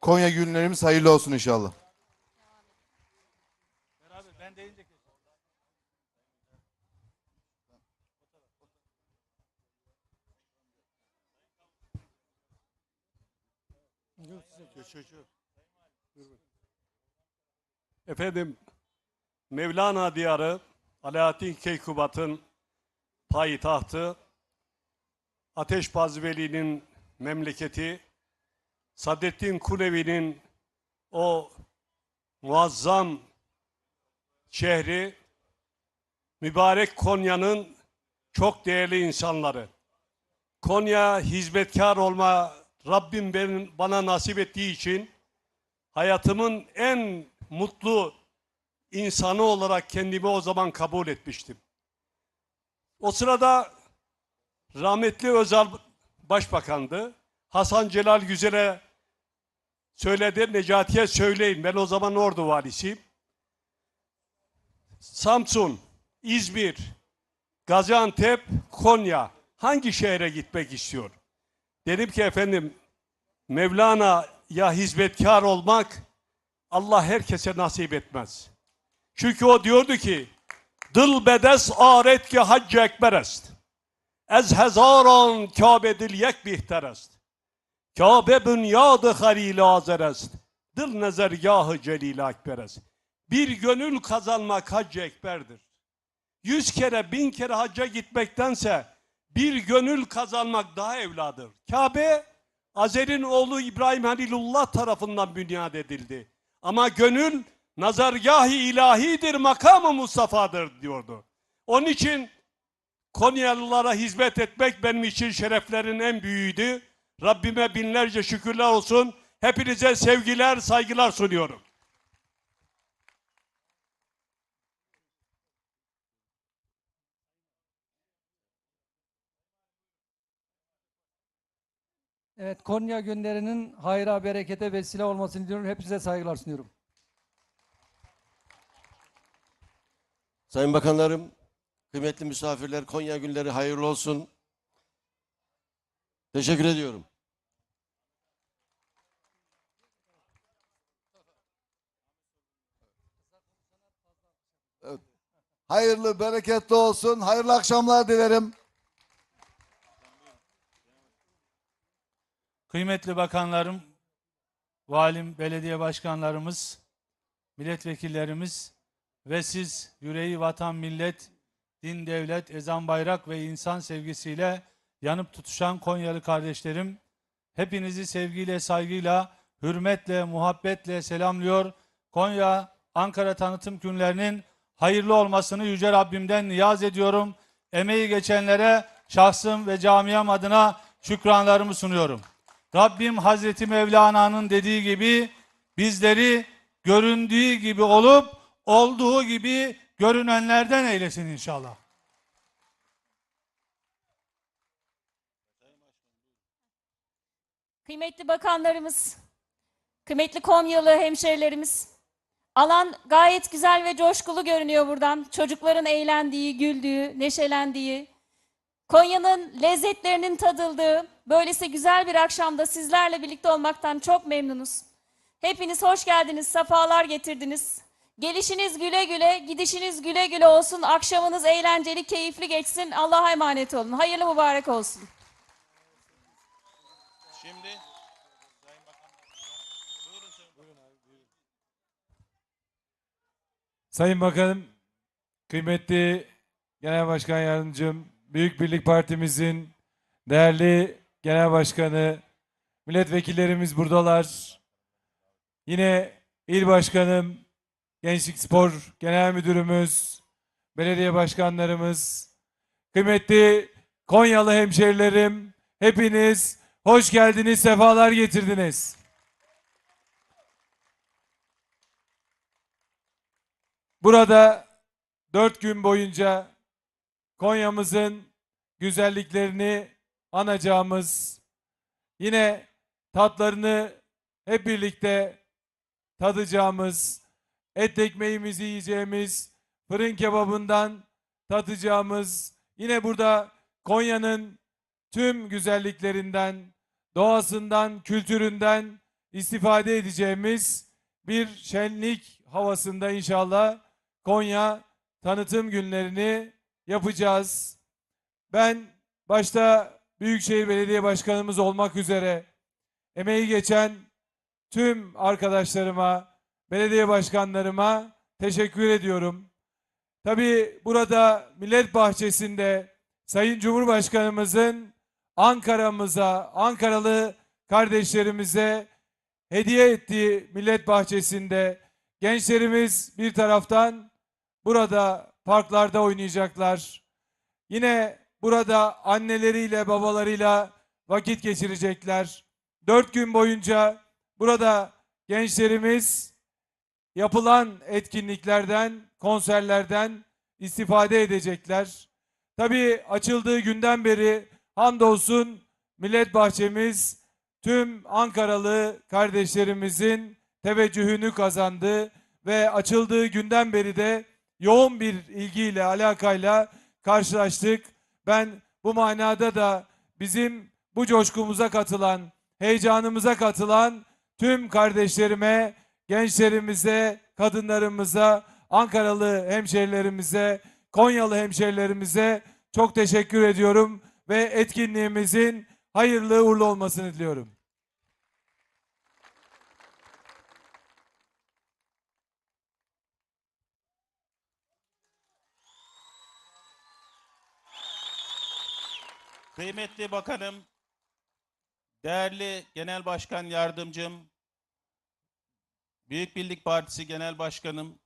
Konya günlerimiz hayırlı olsun inşallah. Efendim, Mevlana diyarı, Alaaddin Keykubat'ın payitahtı, Ateşbaz Veli'nin memleketi, Sadettin Kulevi'nin o muazzam şehri, mübarek Konya'nın çok değerli insanları. Konya hizmetkar olma Rabbim benim, bana nasip ettiği için hayatımın en mutlu insanı olarak kendimi o zaman kabul etmiştim. O sırada rahmetli Özal Başbakandı. Hasan Celal Güzel'e söyledi, Necati'ye söyleyin. Ben o zaman ordu valisiyim. Samsun, İzmir, Gaziantep, Konya hangi şehre gitmek istiyor? Dedim ki efendim Mevlana'ya hizmetkar olmak Allah herkese nasip etmez. Çünkü o diyordu ki Dıl bedes aret ki haccı ekber est. Ez hezaran Kabe dil yek bihter est. Kabe bünyadı halil azer est. Dıl nezergahı celil ekber est. Bir gönül kazanmak haccı ekberdir. Yüz kere bin kere hacca gitmektense bir gönül kazanmak daha evladır. Kabe Azer'in oğlu İbrahim Halilullah tarafından bünyat edildi. Ama gönül nazargâh-ı ilahidir, makamı Mustafa'dır diyordu. Onun için Konyalılara hizmet etmek benim için şereflerin en büyüğüydü. Rabbime binlerce şükürler olsun. Hepinize sevgiler, saygılar sunuyorum. Evet, Konya günlerinin hayra, berekete vesile olmasını diliyorum. Hepinize saygılar sunuyorum. Sayın Bakanlarım, kıymetli misafirler, Konya günleri hayırlı olsun. Teşekkür ediyorum. Hayırlı, bereketli olsun. Hayırlı akşamlar dilerim. Kıymetli bakanlarım, valim, belediye başkanlarımız, milletvekillerimiz ve siz yüreği vatan, millet, din, devlet, ezan, bayrak ve insan sevgisiyle yanıp tutuşan Konyalı kardeşlerim, hepinizi sevgiyle, saygıyla, hürmetle, muhabbetle selamlıyor. Konya, Ankara tanıtım günlerinin hayırlı olmasını Yüce Rabbimden niyaz ediyorum. Emeği geçenlere şahsım ve camiam adına şükranlarımı sunuyorum. Rabbim Hazreti Mevlana'nın dediği gibi bizleri göründüğü gibi olup olduğu gibi görünenlerden eylesin inşallah. Kıymetli bakanlarımız, kıymetli Konyalı hemşerilerimiz, alan gayet güzel ve coşkulu görünüyor buradan. Çocukların eğlendiği, güldüğü, neşelendiği, Konya'nın lezzetlerinin tadıldığı, böylesi güzel bir akşamda sizlerle birlikte olmaktan çok memnunuz. Hepiniz hoş geldiniz, sefalar getirdiniz. Gelişiniz güle güle, gidişiniz güle güle olsun. Akşamınız eğlenceli, keyifli geçsin. Allah'a emanet olun. Hayırlı mübarek olsun. Sayın Bakanım, kıymetli Genel Başkan Yardımcım, Büyük Birlik Partimizin değerli Genel Başkanı, milletvekillerimiz buradalar. Yine İl Başkanım, Gençlik Spor Genel Müdürümüz, belediye başkanlarımız, kıymetli Konyalı hemşerilerim, hepiniz hoş geldiniz, sefalar getirdiniz. Burada dört gün boyunca Konya'mızın güzelliklerini anacağımız, yine tatlarını hep birlikte tadacağımız, et ekmeğimizi yiyeceğimiz, fırın kebabından tadacağımız, yine burada Konya'nın tüm güzelliklerinden, doğasından, kültüründen istifade edeceğimiz bir şenlik havasında inşallah Konya tanıtım günlerini yapacağız. Ben başta Büyükşehir Belediye Başkanımız olmak üzere emeği geçen tüm arkadaşlarıma, belediye başkanlarıma teşekkür ediyorum. Tabii burada Millet Bahçesi'nde Sayın Cumhurbaşkanımızın Ankara'mıza, Ankaralı kardeşlerimize hediye ettiği Millet Bahçesi'nde gençlerimiz bir taraftan burada parklarda oynayacaklar. Yine burada anneleriyle babalarıyla vakit geçirecekler. Dört gün boyunca burada gençlerimiz yapılan etkinliklerden, konserlerden istifade edecekler. Tabii açıldığı günden beri hamdolsun Millet Bahçemiz tüm Ankaralı kardeşlerimizin teveccühünü kazandı ve açıldığı günden beri de yoğun bir ilgiyle, alakayla karşılaştık. Ben bu manada da bizim bu coşkumuza katılan, heyecanımıza katılan tüm kardeşlerime, gençlerimize, kadınlarımıza, Ankaralı hemşerilerimize, Konyalı hemşerilerimize çok teşekkür ediyorum ve etkinliğimizin hayırlı uğurlu olmasını diliyorum. Kıymetli Bakanım, değerli Genel Başkan Yardımcım, Büyük Birlik Partisi Genel Başkanım,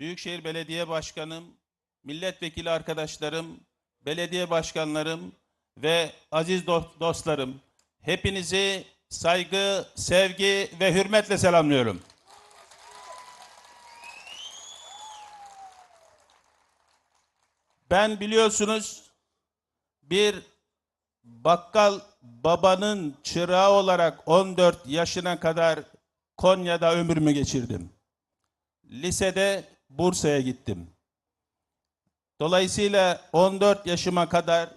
Büyükşehir Belediye Başkanım, milletvekili arkadaşlarım, belediye başkanlarım ve aziz dost- dostlarım, hepinizi saygı, sevgi ve hürmetle selamlıyorum. Ben biliyorsunuz bir bakkal babanın çırağı olarak 14 yaşına kadar Konya'da ömrümü geçirdim. Lisede Bursa'ya gittim. Dolayısıyla 14 yaşıma kadar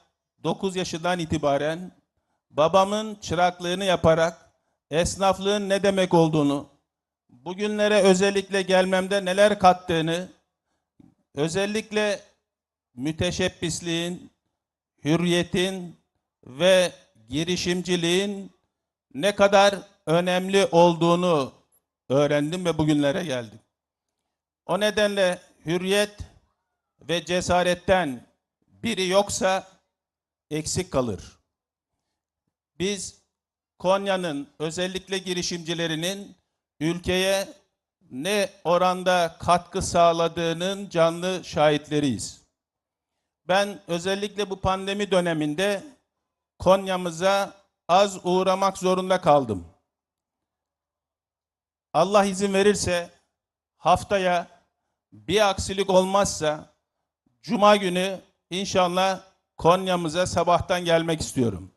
9 yaşından itibaren babamın çıraklığını yaparak esnaflığın ne demek olduğunu, bugünlere özellikle gelmemde neler kattığını, özellikle müteşebbisliğin, hürriyetin ve girişimciliğin ne kadar önemli olduğunu öğrendim ve bugünlere geldim. O nedenle hürriyet ve cesaretten biri yoksa eksik kalır. Biz Konya'nın özellikle girişimcilerinin ülkeye ne oranda katkı sağladığının canlı şahitleriyiz. Ben özellikle bu pandemi döneminde Konya'mıza az uğramak zorunda kaldım. Allah izin verirse haftaya bir aksilik olmazsa Cuma günü inşallah Konya'mıza sabahtan gelmek istiyorum.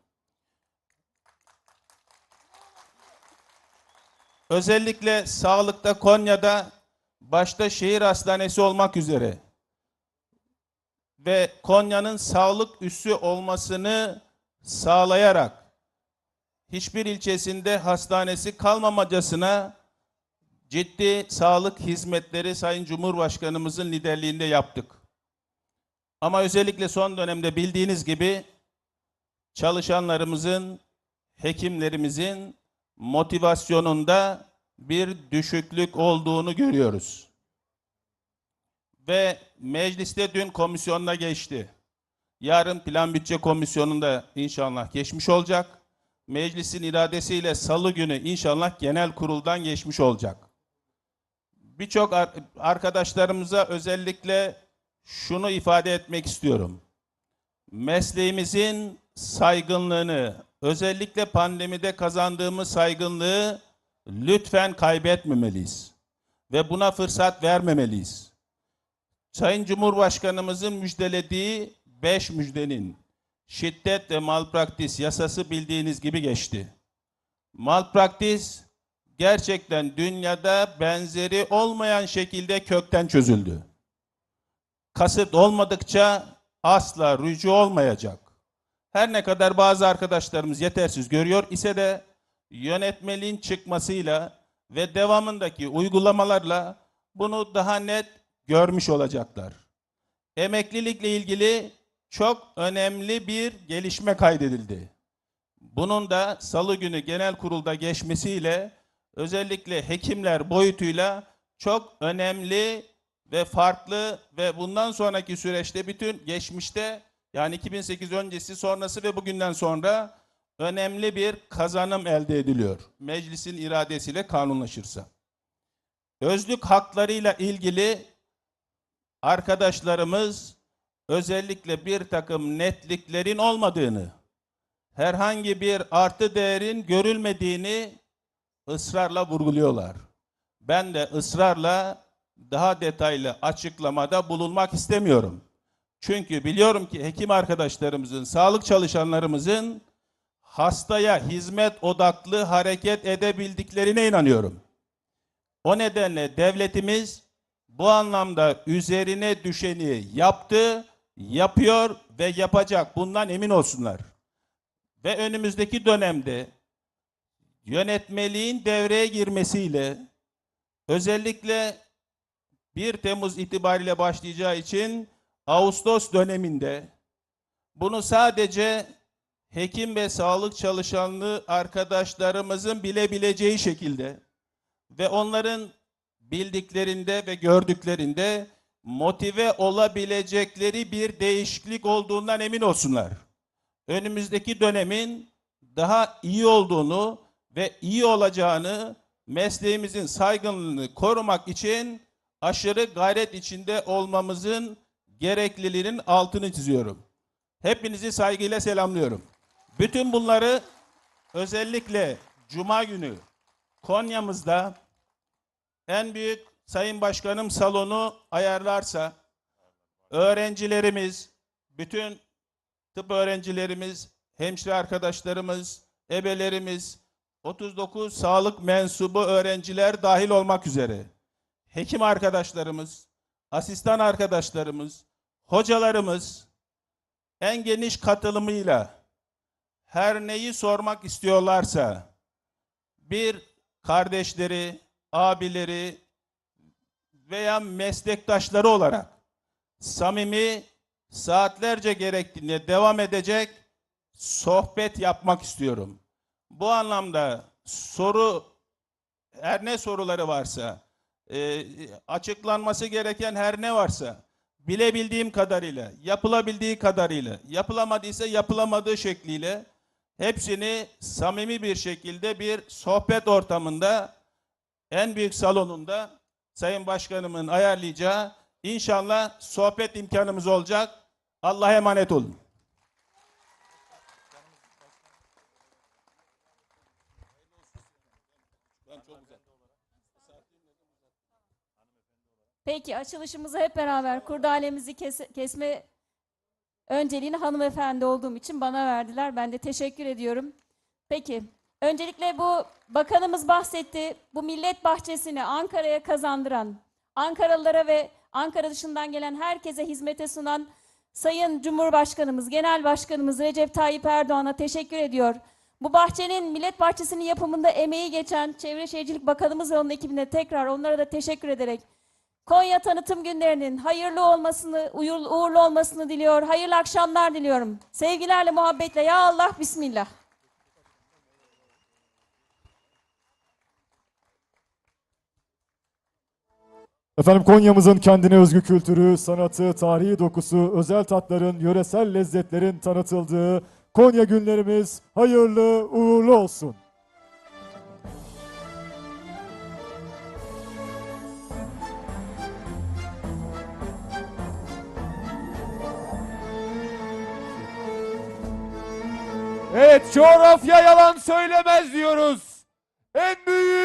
Özellikle sağlıkta Konya'da başta şehir hastanesi olmak üzere ve Konya'nın sağlık üssü olmasını sağlayarak hiçbir ilçesinde hastanesi kalmamacasına ciddi sağlık hizmetleri Sayın Cumhurbaşkanımızın liderliğinde yaptık. Ama özellikle son dönemde bildiğiniz gibi çalışanlarımızın, hekimlerimizin motivasyonunda bir düşüklük olduğunu görüyoruz. Ve mecliste dün komisyonda geçti. Yarın plan bütçe komisyonunda inşallah geçmiş olacak. Meclisin iradesiyle salı günü inşallah genel kuruldan geçmiş olacak. Birçok ar- arkadaşlarımıza özellikle şunu ifade etmek istiyorum. Mesleğimizin saygınlığını, özellikle pandemide kazandığımız saygınlığı lütfen kaybetmemeliyiz. Ve buna fırsat vermemeliyiz. Sayın Cumhurbaşkanımızın müjdelediği beş müjdenin şiddet ve malpraktis yasası bildiğiniz gibi geçti. Malpraktis gerçekten dünyada benzeri olmayan şekilde kökten çözüldü. Kasıt olmadıkça asla rücu olmayacak. Her ne kadar bazı arkadaşlarımız yetersiz görüyor ise de yönetmeliğin çıkmasıyla ve devamındaki uygulamalarla bunu daha net görmüş olacaklar. Emeklilikle ilgili çok önemli bir gelişme kaydedildi. Bunun da salı günü genel kurulda geçmesiyle özellikle hekimler boyutuyla çok önemli ve farklı ve bundan sonraki süreçte bütün geçmişte yani 2008 öncesi sonrası ve bugünden sonra önemli bir kazanım elde ediliyor. Meclisin iradesiyle kanunlaşırsa. Özlük haklarıyla ilgili arkadaşlarımız özellikle bir takım netliklerin olmadığını, herhangi bir artı değerin görülmediğini ısrarla vurguluyorlar. Ben de ısrarla daha detaylı açıklamada bulunmak istemiyorum. Çünkü biliyorum ki hekim arkadaşlarımızın, sağlık çalışanlarımızın hastaya hizmet odaklı hareket edebildiklerine inanıyorum. O nedenle devletimiz bu anlamda üzerine düşeni yaptı, yapıyor ve yapacak. Bundan emin olsunlar. Ve önümüzdeki dönemde yönetmeliğin devreye girmesiyle özellikle 1 Temmuz itibariyle başlayacağı için Ağustos döneminde bunu sadece hekim ve sağlık çalışanlığı arkadaşlarımızın bilebileceği şekilde ve onların bildiklerinde ve gördüklerinde motive olabilecekleri bir değişiklik olduğundan emin olsunlar. Önümüzdeki dönemin daha iyi olduğunu ve iyi olacağını mesleğimizin saygınlığını korumak için aşırı gayret içinde olmamızın gerekliliğinin altını çiziyorum. Hepinizi saygıyla selamlıyorum. Bütün bunları özellikle Cuma günü Konya'mızda en büyük Sayın Başkanım salonu ayarlarsa öğrencilerimiz, bütün tıp öğrencilerimiz, hemşire arkadaşlarımız, ebelerimiz, 39 sağlık mensubu öğrenciler dahil olmak üzere hekim arkadaşlarımız, asistan arkadaşlarımız, hocalarımız en geniş katılımıyla her neyi sormak istiyorlarsa bir kardeşleri, abileri veya meslektaşları olarak samimi saatlerce gerektiğinde devam edecek sohbet yapmak istiyorum. Bu anlamda soru her ne soruları varsa e, açıklanması gereken her ne varsa bilebildiğim kadarıyla, yapılabildiği kadarıyla, yapılamadıysa yapılamadığı şekliyle hepsini samimi bir şekilde bir sohbet ortamında en büyük salonunda Sayın Başkanımın ayarlayacağı inşallah sohbet imkanımız olacak. Allah'a emanet olun. Peki açılışımızı hep beraber kurdalemizi kes- kesme önceliğini hanımefendi olduğum için bana verdiler. Ben de teşekkür ediyorum. Peki öncelikle bu bakanımız bahsetti. Bu millet bahçesini Ankara'ya kazandıran, Ankaralılara ve Ankara dışından gelen herkese hizmete sunan Sayın Cumhurbaşkanımız, Genel Başkanımız Recep Tayyip Erdoğan'a teşekkür ediyor. Bu bahçenin Millet Bahçesi'nin yapımında emeği geçen Çevre Şehircilik Bakanımız ve onun ekibine tekrar onlara da teşekkür ederek Konya tanıtım günlerinin hayırlı olmasını, uğurlu olmasını diliyor. Hayırlı akşamlar diliyorum. Sevgilerle, muhabbetle. Ya Allah, Bismillah. Efendim Konya'mızın kendine özgü kültürü, sanatı, tarihi dokusu, özel tatların, yöresel lezzetlerin tanıtıldığı Konya günlerimiz hayırlı uğurlu olsun. Evet coğrafya yalan söylemez diyoruz. En büyük